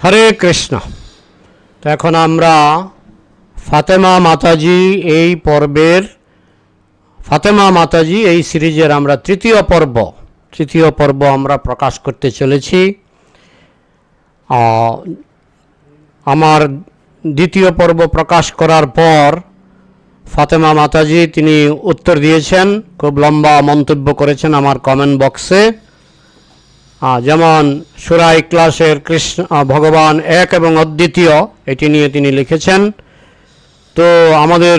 হরে কৃষ্ণ। তো এখন আমরা ফাতেমা মাতাজি এই পর্বের, ফাতেমা মাতাজি এই সিরিজের আমরা তৃতীয় পর্ব তৃতীয় পর্ব আমরা প্রকাশ করতে চলেছি। আমার দ্বিতীয় পর্ব প্রকাশ করার পর ফাতেমা মাতাজি তিনি উত্তর দিয়েছেন, খুব লম্বা মন্তব্য করেছেন আমার কমেন্ট বক্সে। যেমন সুরাই ক্লাসের কৃষ্ণ ভগবান এক এবং অদ্বিতীয়, এটি নিয়ে তিনি লিখেছেন। তো আমাদের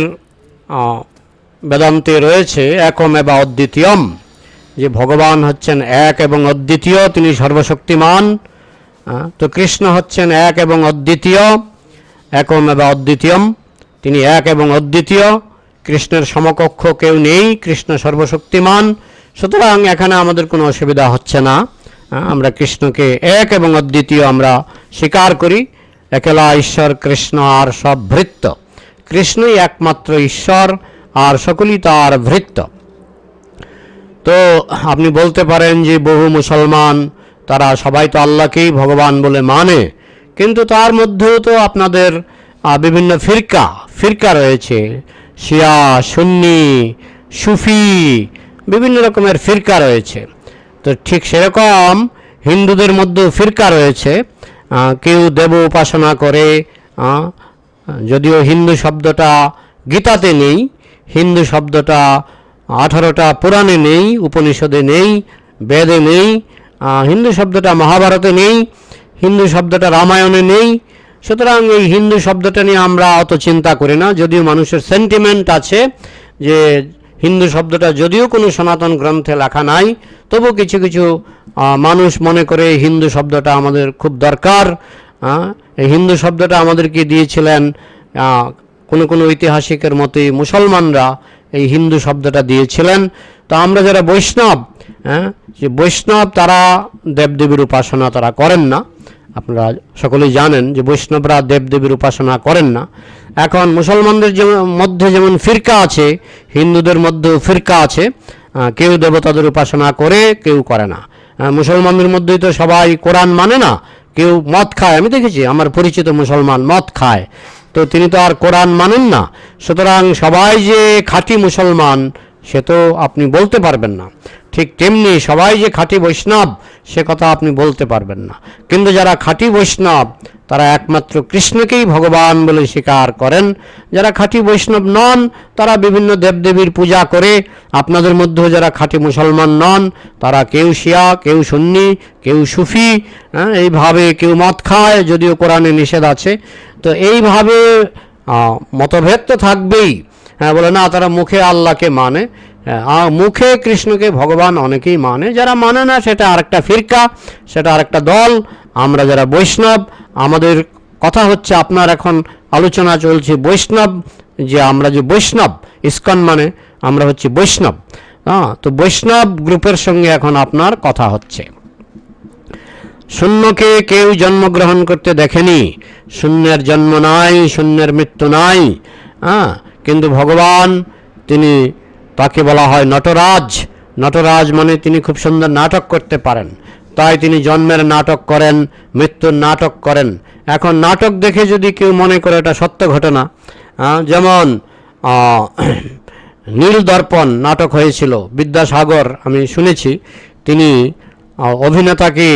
বেদান্তে রয়েছে একম এবং অদ্বিতীয়ম, যে ভগবান হচ্ছেন এক এবং অদ্বিতীয়, তিনি সর্বশক্তিমান। তো কৃষ্ণ হচ্ছেন এক এবং অদ্বিতীয়, একম এবং অদ্বিতীয়ম, তিনি এক এবং অদ্বিতীয়, কৃষ্ণের সমকক্ষ কেউ নেই, কৃষ্ণ সর্বশক্তিমান। সুতরাং এখানে আমাদের কোনো অসুবিধা হচ্ছে না। আমরা কৃষ্ণকে এক এবং অদ্বিতীয় আমরা স্বীকার করি। একেলা ঈশ্বর, কৃষ্ণ আর সব ভৃত্য। কৃষ্ণই একমাত্র ঈশ্বর আর সকলই তার ভৃত্য। তো আপনি বলতে পারেন যে বহু মুসলমান, তারা সবাই তো আল্লাহকেই ভগবান বলে মানে। কিন্তু তার মধ্যেও তো আপনাদের বিভিন্ন ফিরকা ফিরকা রয়েছে। শিয়া, সুন্নি, সুফি, বিভিন্ন রকমের ফিরকা রয়েছে। তো ঠিক সেরকম হিন্দুদের মধ্যেও ফিরকা রয়েছে। কেউ দেব উপাসনা করে যদিও হিন্দু শব্দটা গীতাতে নেই, হিন্দু শব্দটা আঠারোটা পুরাণে নেই, উপনিষদে নেই, বেদে নেই হিন্দু শব্দটা মহাভারতে নেই, হিন্দু শব্দটা রামায়ণে নেই। সুতরাং এই হিন্দু শব্দটা নিয়ে আমরা অত চিন্তা করি না, যদিও মানুষের সেন্টিমেন্ট আছে যে হিন্দু শব্দটা যদিও কোনো সনাতন গ্রন্থে লেখা নাই, তবু কিছু কিছু মানুষ মনে করে হিন্দু শব্দটা আমাদের খুব দরকার। হিন্দু শব্দটা আমাদেরকে দিয়েছিলেন কোনো কোনো ঐতিহাসিকের মতোই মুসলমানরা এই হিন্দু শব্দটা দিয়েছিলেন। তো আমরা যারা বৈষ্ণব হ্যাঁ যে বৈষ্ণব তারা দেবদেবীর উপাসনা তারা করেন না। আপনারা সকলেই জানেন যে বৈষ্ণবরা দেবদেবীর উপাসনা করেন না। এখন মুসলমানদের মধ্যে যেমন ফিরকা আছে, হিন্দুদের মধ্যেও ফিরকা আছে কেউ দেবতাদের উপাসনা করে, কেউ করে না। মুসলমানদের মধ্যেই তো সবাই কোরআন মানে না, কেউ মদ খায়। আমি দেখেছি, আমার পরিচিত মুসলমান মদ খায়। তো তিনি তো আর কোরআন মানেন না। সুতরাং সবাই যে খাঁটি মুসলমান, সে তো আপনি বলতে পারবেন না। ঠিক তেমনি সবাই যে খাঁটি বৈষ্ণব সে কথা আপনি বলতে পারবেন না। কিন্তু যারা খাঁটি বৈষ্ণব তারা একমাত্র কৃষ্ণকেই ভগবান বলে স্বীকার করেন। যারা খাঁটি বৈষ্ণব নন তারা বিভিন্ন দেবদেবীর পূজা করে। আপনাদের মধ্যেও যারা খাঁটি মুসলমান নন তারা কেউ শিয়া কেউ সুন্নি কেউ সুফি হ্যাঁ, এইভাবে কেউ মদ খায় যদিও কোরআনে নিষেধ আছে। তো এইভাবে মতভেদ তো থাকবেই। হ্যাঁ বলে না তারা মুখে আল্লাহকে মানে। মুখে কৃষ্ণকে ভগবান অনেকেই মানে। যারা মানে না, সেটা আরেকটা ফিরকা, সেটা আরেকটা দল। আমরা যারা বৈষ্ণব, আমাদের কথা হচ্ছে আপনার এখন আলোচনা চলছে বৈষ্ণব, যে আমরা যে বৈষ্ণব, ইস্কন মানে আমরা হচ্ছে বৈষ্ণব। হ্যাঁ তো বৈষ্ণব গ্রুপের সঙ্গে এখন আপনার কথা হচ্ছে। শূন্যকে কেউ জন্মগ্রহণ করতে দেখেনি। শূন্যের জন্ম নাই, শূন্যের মৃত্যু নাই। হ্যাঁ কিন্তু ভগবান, তিনি তাকে বলা হয় নটরাজ। নটরাজ মানে তিনি খুব সুন্দর নাটক করতে পারেন। তাই তিনি জন্মের নাটক করেন মৃত্যুর নাটক করেন। এখন নাটক দেখে যদি কেউ মনে করে এটা সত্য ঘটনা যেমন আহ, নীল দর্পণ নাটক হয়েছিল বিদ্যাসাগর আমি শুনেছি তিনি অভিনেতাকে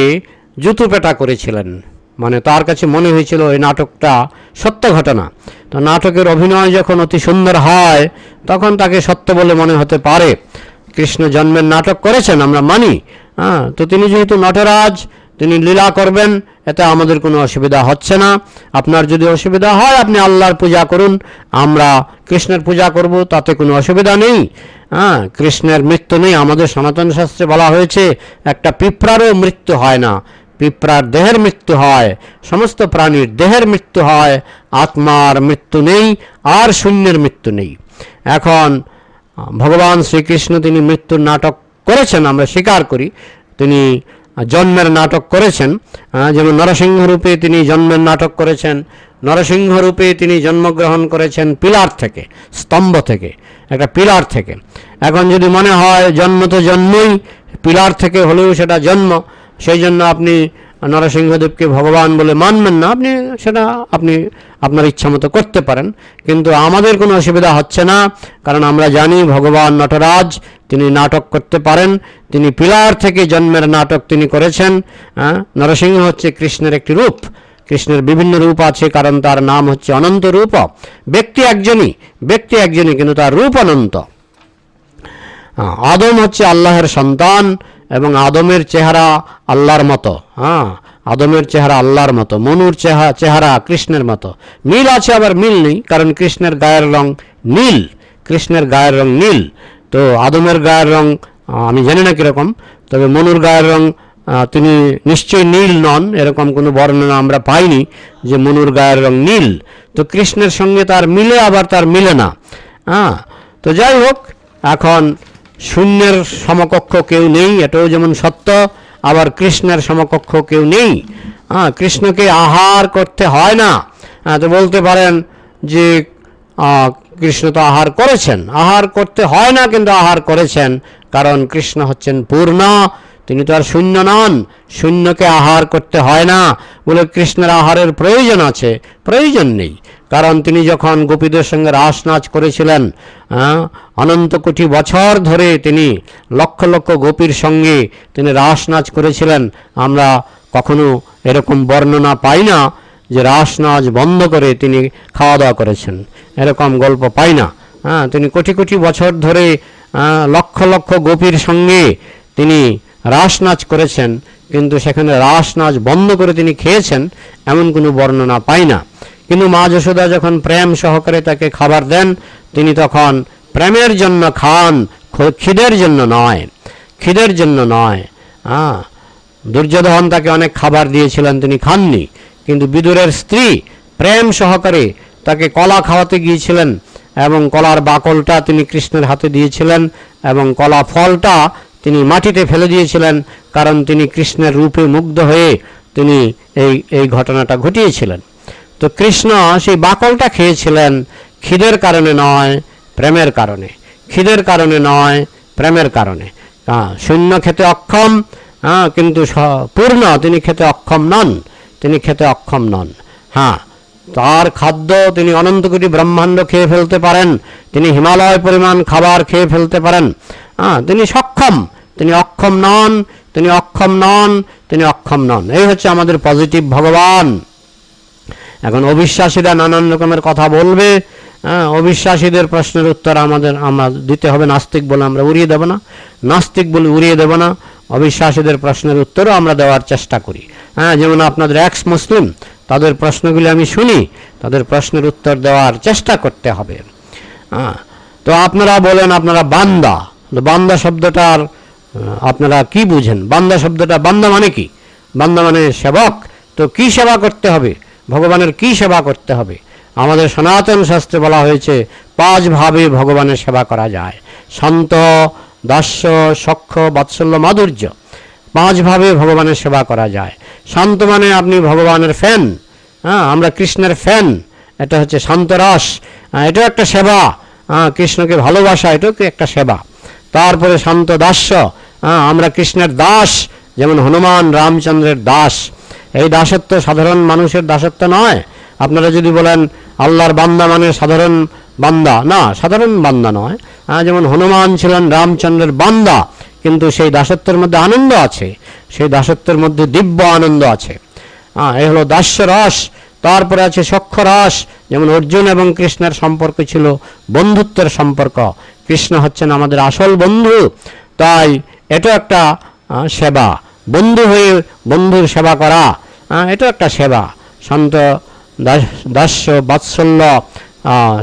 জুতুপেটা করেছিলেন। মানে তার কাছে মনে হয়েছিল এই নাটকটা সত্য ঘটনা। তো নাটকের অভিনয় যখন অতি সুন্দর হয়, তখন তাকে সত্য বলে মনে হতে পারে। কৃষ্ণ জন্মের নাটক করেছেন, আমরা মানি। হ্যাঁ তো তিনি যেহেতু নটরাজ, তিনি লীলা করবেন, এতে আমাদের কোনো অসুবিধা হচ্ছে না। আপনার যদি অসুবিধা হয়, আপনি আল্লাহর পূজা করুন। আমরা কৃষ্ণের পূজা করব, তাতে কোনো অসুবিধা নেই। হ্যাঁ কৃষ্ণের মৃত্যু নেই। আমাদের সনাতন শাস্ত্রে বলা হয়েছে, একটা পিঁপড়ারও মৃত্যু হয় না। পিঁপড়ার দেহের মৃত্যু হয়, সমস্ত প্রাণীর দেহের মৃত্যু হয়, আত্মার মৃত্যু নেই, আর শূন্যের মৃত্যু নেই। এখন, ভগবান শ্রীকৃষ্ণ তিনি মৃত্যুর নাটক করেছেন, আমরা স্বীকার করি, তিনি জন্মের নাটক করেছেন যেমন নরসিংহ রূপে তিনি জন্মের নাটক করেছেন, নরসিংহ রূপে তিনি জন্মগ্রহণ করেছেন পিলার থেকে, স্তম্ভ থেকে, একটা পিলার থেকে। এখন যদি মনে হয় জন্ম তো জন্মই, পিলার থেকে হলেও সেটা জন্ম সেই জন্য আপনি নরসিংহদেবকে ভগবান বলে মানবেন না। আপনি সেটা আপনি আপনার ইচ্ছা মতো করতে পারেন। কিন্তু আমাদের কোনো অসুবিধা হচ্ছে না, কারণ আমরা জানি ভগবান নটরাজ, তিনি নাটক করতে পারেন। তিনি পিলার থেকে জন্মের নাটক তিনি করেছেন। নরসিংহ হচ্ছে কৃষ্ণের একটি রূপ। কৃষ্ণের বিভিন্ন রূপ আছে, কারণ তার নাম হচ্ছে অনন্ত রূপ। ব্যক্তি একজনই ব্যক্তি একজনই, কিন্তু তার রূপ অনন্ত। আদম হচ্ছে আল্লাহর সন্তান এবং আদমের চেহারা আল্লাহর মতো হ্যাঁ আদমের চেহারা আল্লাহর মতো, মনুর চেহারা চেহারা কৃষ্ণের মতো। মিল আছে আবার মিল নেই, কারণ কৃষ্ণের গায়ের রং নীল, কৃষ্ণের গায়ের রং নীল। তো আদমের গায়ের রং আমি জানি না কীরকম, তবে মনুর গায়ের রং তিনি নিশ্চয়ই নীল নন, এরকম কোনো বর্ণনা আমরা পাইনি যে মনুর গায়ের রং নীল। তো কৃষ্ণের সঙ্গে তার মিলে আবার তার মিলে না হ্যাঁ। তো যাই হোক, এখন শূন্যের সমকক্ষ কেউ নেই এটাও যেমন সত্য আবার কৃষ্ণের সমকক্ষ কেউ নেই। হ্যাঁ কৃষ্ণকে আহার করতে হয় না। হ্যাঁ, তো বলতে পারেন যে কৃষ্ণ তো আহার করেছেন। আহার করতে হয় না কিন্তু আহার করেছেন কারণ কৃষ্ণ হচ্ছেন পূর্ণ তিনি তো আর শূন্য নন। শূন্যকে আহার করতে হয় না বলে কৃষ্ণের আহারের প্রয়োজন আছে। প্রয়োজন নেই। কারণ তিনি যখন গোপীদের সঙ্গে রাস নাচ করেছিলেন অনন্ত কোটি বছর ধরে তিনি লক্ষ লক্ষ গোপীর সঙ্গে তিনি রাস নাচ করেছিলেন। আমরা কখনো এরকম বর্ণনা পাই না যে রাস নাচ বন্ধ করে তিনি খাওয়া দাওয়া করেছেন। এরকম গল্প পাই না। হ্যাঁ তিনি কোটি কোটি বছর ধরে লক্ষ লক্ষ গোপীর সঙ্গে তিনি রাস নাচ করেছেন, কিন্তু সেখানে রাস নাচ বন্ধ করে তিনি খেয়েছেন, এমন কোনো বর্ণনা পাই না। কিন্তু মা যশোদা যখন প্রেম সহকারে তাকে খাবার দেন, তিনি তখন প্রেমের জন্য খান খিদের জন্য নয়, খিদের জন্য নয়। হ্যাঁ দুর্যোধন তাকে অনেক খাবার দিয়েছিলেন, তিনি খাননি। কিন্তু বিদুরের স্ত্রী প্রেম সহকারে তাকে কলা খাওয়াতে গিয়েছিলেন এবং কলার বাকলটা তিনি কৃষ্ণের হাতে দিয়েছিলেন এবং কলা ফলটা তিনি মাটিতে ফেলে দিয়েছিলেন কারণ তিনি কৃষ্ণের রূপে মুগ্ধ হয়ে তিনি এই এই ঘটনাটা ঘটিয়েছিলেন। তো কৃষ্ণ সেই বাকলটা খেয়েছিলেন, খিদের কারণে নয়, প্রেমের কারণে। খিদের কারণে নয়, প্রেমের কারণে। হ্যাঁ শূন্য খেতে অক্ষম হ্যাঁ কিন্তু পূর্ণ, তিনি খেতে অক্ষম নন, তিনি খেতে অক্ষম নন। হ্যাঁ তার খাদ্য তিনি অনন্ত কোটি ব্রহ্মাণ্ড খেয়ে ফেলতে পারেন, তিনি হিমালয় পরিমাণ খাবার খেয়ে ফেলতে পারেন। হ্যাঁ তিনি সক্ষম, তিনি অক্ষম নন, তিনি অক্ষম নন, তিনি অক্ষম নন। এই হচ্ছে আমাদের পজিটিভ ভগবান। এখন অবিশ্বাসীরা নানান রকমের কথা বলবে হ্যাঁ অবিশ্বাসীদের প্রশ্নের উত্তর আমাদের, আমরা দিতে হবে, নাস্তিক বলে আমরা উড়িয়ে দেব না, নাস্তিক বলে উড়িয়ে দেব না, অবিশ্বাসীদের প্রশ্নের উত্তরও আমরা দেওয়ার চেষ্টা করি। হ্যাঁ যেমন আপনাদের এক্স মুসলিম তাদের প্রশ্নগুলি আমি শুনি, তাদের প্রশ্নের উত্তর দেওয়ার চেষ্টা করতে হবে। হ্যাঁ তো আপনারা বলেন, আপনারা বান্দা বান্দা শব্দটার আপনারা কি বুঝেন? বান্দা শব্দটা বান্দা মানে কি? বান্দা মানে সেবক, তো কি সেবা করতে হবে? ভগবানের কি সেবা করতে হবে? আমাদের সনাতন শাস্ত্রে বলা হয়েছে, পাঁচ ভাবে ভগবানের সেবা করা যায়। শান্ত দাস্য, সক্ষ, বাৎসল্য, মাধুর্য পাঁচভাবে ভগবানের সেবা করা যায়। শান্ত মানে আপনি ভগবানের ফ্যান হ্যাঁ আমরা কৃষ্ণের ফ্যান, এটা হচ্ছে শান্তরস এটাও একটা সেবা কৃষ্ণকে ভালোবাসা, এটাও একটা সেবা। তারপরে শান্ত দাস্য আমরা কৃষ্ণের দাস, যেমন হনুমান রামচন্দ্রের দাস এই দাসত্ব সাধারণ মানুষের দাসত্ব নয়। আপনারা যদি বলেন, আল্লাহর বান্দা মানে সাধারণ বান্দা, না, সাধারণ বান্দা নয়। যেমন হনুমান ছিলেন রামচন্দ্রের বান্দা, কিন্তু সেই দাসত্বের মধ্যে আনন্দ আছে। সেই দাসত্বের মধ্যে দিব্য আনন্দ আছে। হ্যাঁ এই হলো দাস্য রস তারপরে আছে সক্ষ রস যেমন অর্জুন এবং কৃষ্ণের সম্পর্ক ছিল বন্ধুত্বের সম্পর্ক। কৃষ্ণ হচ্ছেন আমাদের আসল বন্ধু, তাই এটা একটা সেবা। বন্ধু হয়ে বন্ধুর সেবা করা। এটা একটা সেবা। শান্ত দাস- দাস্য বাৎসল্য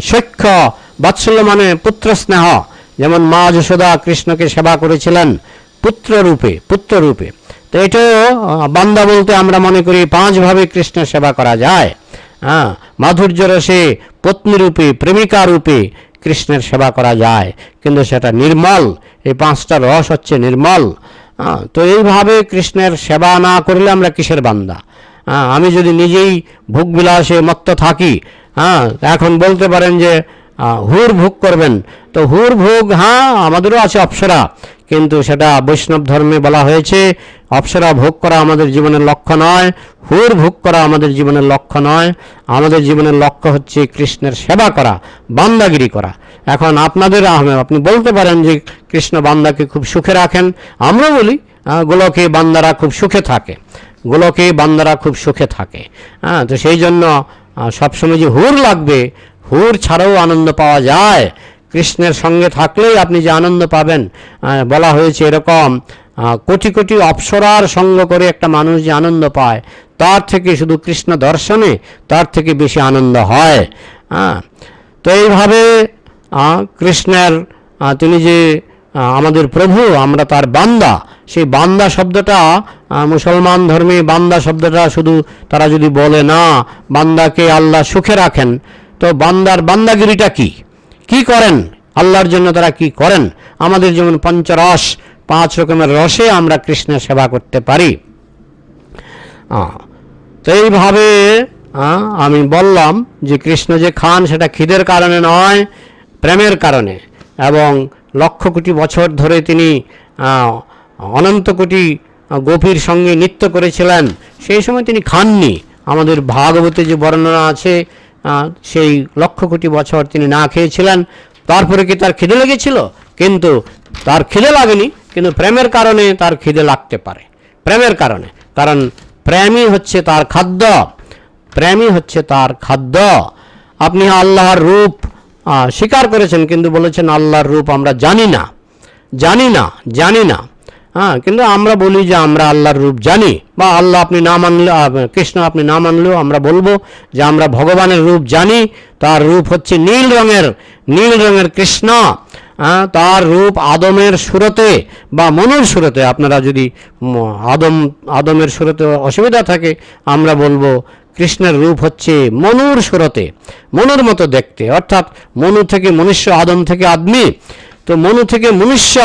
সখ্য বাৎসল্য মানে পুত্র স্নেহ। যেমন মা যশোদা কৃষ্ণকে সেবা করেছিলেন পুত্ররূপে পুত্ররূপে তো এটাও বান্দা বলতে আমরা মনে করি পাঁচভাবে কৃষ্ণের সেবা করা যায়। হ্যাঁ মাধুর্য রসে পত্নীরূপে প্রেমিকা রূপে কৃষ্ণের সেবা করা যায়। কিন্তু সেটা নির্মল, এই পাঁচটা রস হচ্ছে নির্মল। তো এইভাবে কৃষ্ণের সেবা না করলে আমরা কিসের বান্দা? হ্যাঁ, আমি যদি নিজেই ভোগ বিলাসে মত্ত থাকি হ্যাঁ এখন বলতে পারেন যে হুর ভোগ করবেন। তো হুর ভোগ হ্যাঁ আমাদেরও আছে অপ্সরা কিন্তু সেটা বৈষ্ণব ধর্মে বলা হয়েছে অপ্সরা ভোগ করা আমাদের জীবনের লক্ষ্য নয় হুর ভোগ করা আমাদের জীবনের লক্ষ্য নয় আমাদের জীবনের লক্ষ্য হচ্ছে কৃষ্ণের সেবা করা বান্দাগিরি করা। এখন আপনাদের আহমেদ আপনি বলতে পারেন যে কৃষ্ণ বান্দাকে খুব সুখে রাখেন আমরা বলি গোলকে বান্দারা খুব সুখে থাকে। গোলকে বান্দারা খুব সুখে থাকে। হ্যাঁ তো সেই জন্য সবসময় যে হুর লাগবে, হুর ছাড়াও আনন্দ পাওয়া যায়। কৃষ্ণের সঙ্গে থাকলেই আপনি যে আনন্দ পাবেন বলা হয়েছে এরকম কোটি কোটি অপ্সরার সঙ্গ করে একটা মানুষ যে আনন্দ পায়, তার থেকে শুধু কৃষ্ণ দর্শনে তার থেকে বেশি আনন্দ হয়। হ্যাঁ তো এইভাবে কৃষ্ণের তিনি যে আমাদের প্রভু, আমরা তার বান্দা, সেই বান্দা শব্দটা মুসলমান ধর্মে বান্দা শব্দটা শুধু তারা যদি বলে না, বান্দাকে আল্লাহ সুখে রাখেন, তো বান্দার বান্দাগিরিটা কি? কি করেন? আল্লাহর জন্য তারা কি করেন? আমাদের যেমন পঞ্চরস, পাঁচ রকমের রসে আমরা কৃষ্ণের সেবা করতে পারি। তো এইভাবে আমি বললাম যে কৃষ্ণ যে খান সেটা খিদের কারণে নয়, প্রেমের কারণে। এবং লক্ষ কোটি বছর ধরে তিনি অনন্ত কোটি গোপীর সঙ্গে নৃত্য করেছিলেন। সেই সময় তিনি খাননি। আমাদের ভাগবতে যে বর্ণনা আছে সেই লক্ষ কোটি বছর তিনি না খেয়েছিলেন। তারপরে কি তার খিদে লেগেছিল? কিন্তু তার খিদে লাগেনি, কিন্তু প্রেমের কারণে তার খিদে লাগতে পারে। প্রেমের কারণে। কারণ প্রেমই হচ্ছে তার খাদ্য। প্রেমই হচ্ছে তার খাদ্য। আপনি আল্লাহর রূপ স্বীকার করেছেন, কিন্তু বলেছেন আল্লাহর রূপ আমরা জানি না। জানি না জানি না। হ্যাঁ কিন্তু আমরা বলি যে আমরা আল্লাহর রূপ জানি বা আল্লাহ আপনি না মানলে কৃষ্ণ আপনি না মানলেও আমরা বলব যে আমরা ভগবানের রূপ জানি। তার রূপ হচ্ছে নীল রঙের নীল রঙের কৃষ্ণ। হ্যাঁ, তার রূপ আদমের সুরতে বা মনুর সুরতে আপনারা যদি আদম আদমের সুরতে অসুবিধা থাকে আমরা বলব কৃষ্ণের রূপ হচ্ছে মনুর সুরতে মনুর মতো দেখতে। অর্থাৎ মনু থেকে মনুষ্য আদম থেকে আদমি। তো মনু থেকে মনুষ্য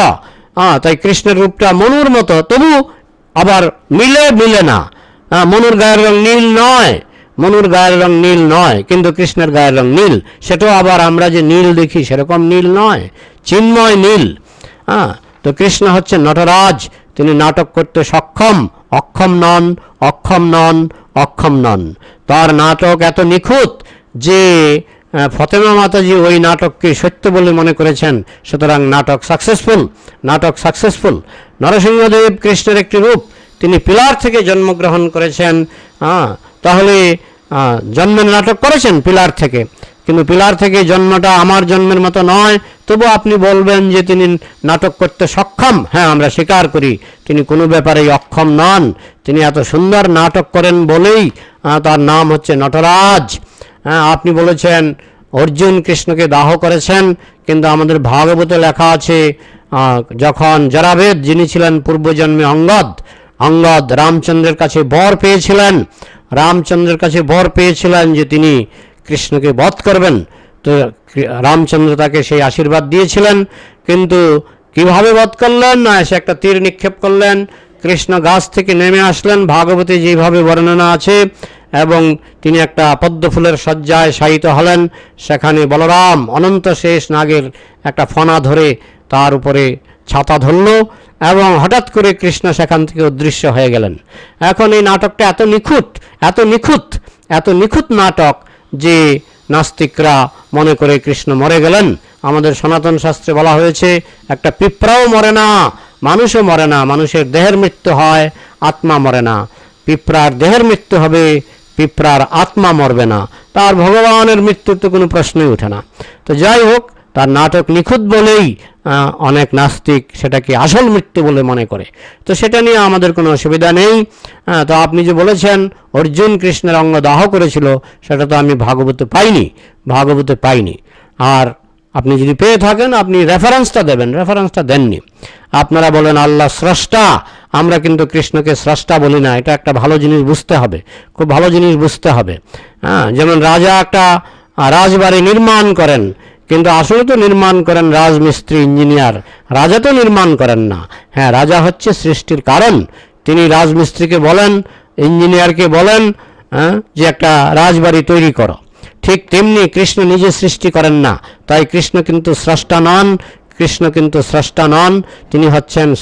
হ্যাঁ তাই কৃষ্ণের রূপটা মনুর মতো তবু আবার মিলে মিলে না। হ্যাঁ, মনুর গায়ের রং নীল নয় মনুর গায়ের রং নীল নয় কিন্তু কৃষ্ণের গায়ের রং নীল। সেটাও আবার আমরা যে নীল দেখি সেরকম নীল নয় চিন্ময় নীল। হ্যাঁ তো কৃষ্ণ হচ্ছে নটরাজ তিনি নাটক করতে সক্ষম অক্ষম নন অক্ষম নন অক্ষম নন। তার নাটক এত নিখুঁত যে ফতেমা মাতাজি ওই নাটককে সত্য বলে মনে করেছেন। সুতরাং নাটক সাকসেসফুল নাটক সাকসেসফুল নরসিংহদেব কৃষ্ণের একটি রূপ, তিনি পিলার থেকে জন্মগ্রহণ করেছেন। তাহলে জন্মের নাটক করেছেন পিলার থেকে। কিন্তু পিলার থেকে জন্মটা আমার জন্মের মতো নয়। তবু আপনি বলবেন যে তিনি নাটক করতে সক্ষম। হ্যাঁ আমরা স্বীকার করি, তিনি কোনো ব্যাপারেই অক্ষম নন। তিনি এত সুন্দর নাটক করেন বলেই তার নাম হচ্ছে নটরাজ। হ্যাঁ আপনি বলেছেন, অর্জুন কৃষ্ণকে দাহ করেছেন, কিন্তু আমাদের ভাগবতে লেখা আছে যখন জরাবেদ, যিনি ছিলেন পূর্বজন্মে অঙ্গদ অঙ্গদ রামচন্দ্রের কাছে বর পেয়েছিলেন, রামচন্দ্রের কাছে বর পেয়েছিলেন যে তিনি কৃষ্ণকে বধ করবেন। তো রামচন্দ্র তাকে সেই আশীর্বাদ দিয়েছিলেন, কিন্তু কীভাবে বধ করলেন? না সে একটা তীর নিক্ষেপ করলেন কৃষ্ণ গাছ থেকে নেমে আসলেন। ভাগবতে যেভাবে বর্ণনা আছে, এবং তিনি একটা পদ্ম ফুলের শয্যায় শায়িত হলেন। সেখানে বলরাম অনন্ত শেষ নাগের একটা ফনা ধরে তার উপরে ছাতা ধরল, এবং হঠাৎ করে কৃষ্ণ সেখান থেকে অদৃশ্য হয়ে গেলেন। এখন এই নাটকটা এত নিখুঁত এত নিখুঁত এত নিখুঁত নাটক যে নাস্তিকরা মনে করে কৃষ্ণ মরে গেলেন। আমাদের সনাতন শাস্ত্রে বলা হয়েছে, একটা পিঁপড়াও মরে না মানুষও মরে না, মানুষের দেহের মৃত্যু হয়, আত্মা মরে না। পিঁপড়ার দেহের মৃত্যু হবে, পিঁপড়ার আত্মা মরবে না। তার ভগবানের মৃত্যুর তো কোনো প্রশ্নই ওঠে না। তো যাই হোক, তার নাটক নিখুঁত বলেই অনেক নাস্তিক সেটাকে আসল মৃত্যু বলে মনে করে। তো সেটা নিয়ে আমাদের কোনো অসুবিধা নেই। তো আপনি যে বলেছেন, অর্জুন কৃষ্ণের অঙ্গ দাহ করেছিল, সেটা তো আমি ভাগবত পাইনি ভাগবত পাইনি। আর আপনি যদি পেয়ে থাকেন, আপনি রেফারেন্সটা দেবেন। রেফারেন্সটা দেননি। আপনারা বলেন, আল্লাহ স্রষ্টা। আমরা কিন্তু কৃষ্ণকে স্রষ্টা বলি না। এটা একটা ভালো জিনিস বুঝতে হবে। খুব ভালো জিনিস বুঝতে হবে। হ্যাঁ যেমন রাজা একটা রাজবাড়ি নির্মাণ করেন। কিন্তু আসলে তো নির্মাণ করেন রাজমিস্ত্রি, ইঞ্জিনিয়ার। রাজা তো নির্মাণ করেন না। হ্যাঁ রাজা হচ্ছে সৃষ্টির কারণ। তিনি রাজমিস্ত্রিকে বলেন, ইঞ্জিনিয়ারকে বলেন যে একটা রাজবাড়ি তৈরি করো। ঠিক তেমনি কৃষ্ণ নিজে সৃষ্টি করেন না। তাই কৃষ্ণ কিন্তু স্রষ্টা নন, কৃষ্ণ কিন্তু স্রষ্টা নন। তিনি হচ্ছেন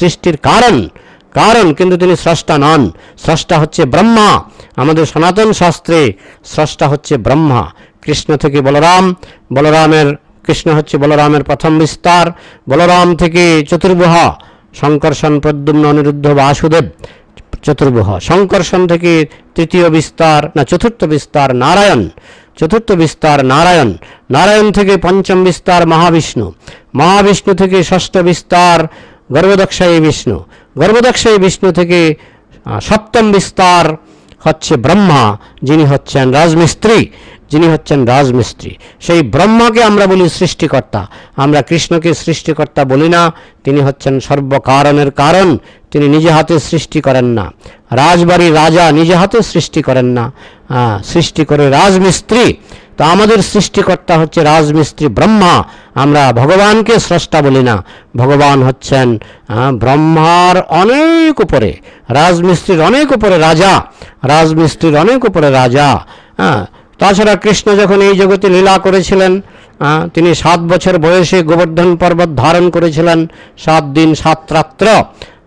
সৃষ্টির কারণ। কারণ কিন্তু তিনি স্রষ্টা নন। স্রষ্টা হচ্ছে ব্রহ্মা। আমাদের সনাতন শাস্ত্রে স্রষ্টা হচ্ছে ব্রহ্মা। কৃষ্ণ থেকে বলরাম, বলরামের, কৃষ্ণ হচ্ছে বলরামের প্রথম বিস্তার। বলরাম থেকে চতুর্ভুহা শঙ্কর্ষণ প্রদ্যুম্ন অনিরুদ্ধ বাসুদেব। চতুর্ভুহ শঙ্কর্ষণ থেকে তৃতীয় বিস্তার, না, চতুর্থ বিস্তার নারায়ণ, চতুর্থ বিস্তার নারায়ণ নারায়ণ থেকে পঞ্চম বিস্তার মহাবিষ্ণু মহাবিষ্ণু থেকে ষষ্ঠ বিস্তার গর্ভদক্ষায়ী বিষ্ণু গর্ভদক্ষায়ী বিষ্ণু থেকে সপ্তম বিস্তার হচ্ছে ব্রহ্মা, যিনি হচ্ছেন রাজমিস্ত্রি, যিনি হচ্ছেন রাজমিস্ত্রি। সেই ব্রহ্মাকে আমরা বলি সৃষ্টিকর্তা। আমরা কৃষ্ণকে সৃষ্টিকর্তা বলি না, তিনি হচ্ছেন সর্বকারণের কারণ তিনি নিজে হাতে সৃষ্টি করেন না। রাজবাড়ির রাজা নিজে হাতে সৃষ্টি করেন না। সৃষ্টি করে রাজমিস্ত্রি। তো আমাদের সৃষ্টিকর্তা হচ্ছে রাজমিস্ত্রি ব্রহ্মা। আমরা ভগবানকে স্রষ্টা বলি না। ভগবান হচ্ছেন ব্রহ্মার অনেক উপরে। রাজমিস্ত্রির অনেক উপরে রাজা। রাজমিস্ত্রির অনেক উপরে রাজা। হ্যাঁ তাছাড়া কৃষ্ণ যখন এই জগতে লীলা করেছিলেন তিনি সাত বছর বয়সে গোবর্ধন পর্বত ধারণ করেছিলেন। সাত দিন সাত রাত্র।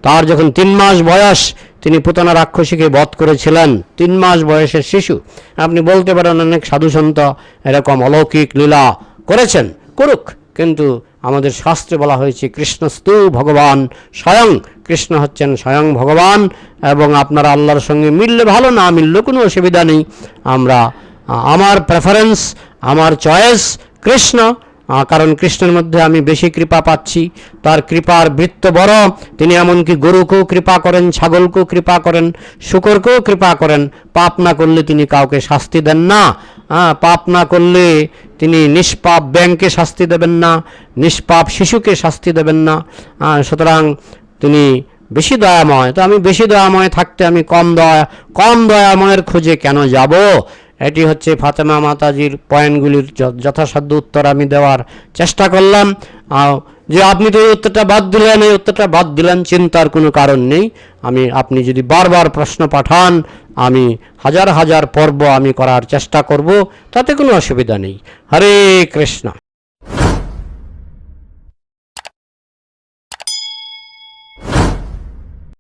তার যখন তিন মাস বয়স, তিনি পুতনা রাক্ষসীকে বধ করেছিলেন। তিন মাস বয়সের শিশু। আপনি বলতে পারেন অনেক সাধুসন্ত এরকম অলৌকিক লীলা করেছেন। করুক, কিন্তু আমাদের শাস্ত্রে বলা হয়েছে, কৃষ্ণস্তু ভগবান স্বয়ং। কৃষ্ণ হচ্ছেন স্বয়ং ভগবান, এবং আপনারা আল্লাহর সঙ্গে মিললে ভালো, না মিললে কোনো অসুবিধা নেই। আমরা, আমার প্রেফারেন্স আমার চয়েস কৃষ্ণ। কারণ কৃষ্ণের মধ্যে আমি বেশি কৃপা পাচ্ছি। তার কৃপার বৃত্ত বড়। তিনি এমনকি গরুকেও কৃপা করেন, ছাগলকেও কৃপা করেন, শুকরকেও কৃপা করেন। পাপ না করলে তিনি কাউকে শাস্তি দেন না। হ্যাঁ পাপ না করলে তিনি নিষ্পাপ ব্যাংকে শাস্তি দেবেন না, নিষ্পাপ শিশুকে শাস্তি দেবেন না। সুতরাং তিনি বেশি দয়াময়। তো আমি বেশি দয়াময় থাকতে আমি কম দয়া, কম দয়াময়ের খোঁজে কেন যাব? এটি হচ্ছে ফাতেমা মাতাজির পয়েন্টগুলির যথাসাধ্য উত্তর আমি দেওয়ার চেষ্টা করলাম। যে আপনি তো এই উত্তরটা বাদ দিলেন, এই উত্তরটা বাদ দিলেন, চিন্তার কোনো কারণ নেই। আমি, আপনি যদি বারবার প্রশ্ন পাঠান, আমি হাজার হাজার পর্ব আমি করার চেষ্টা করব, তাতে কোনো অসুবিধা নেই। হরে কৃষ্ণ।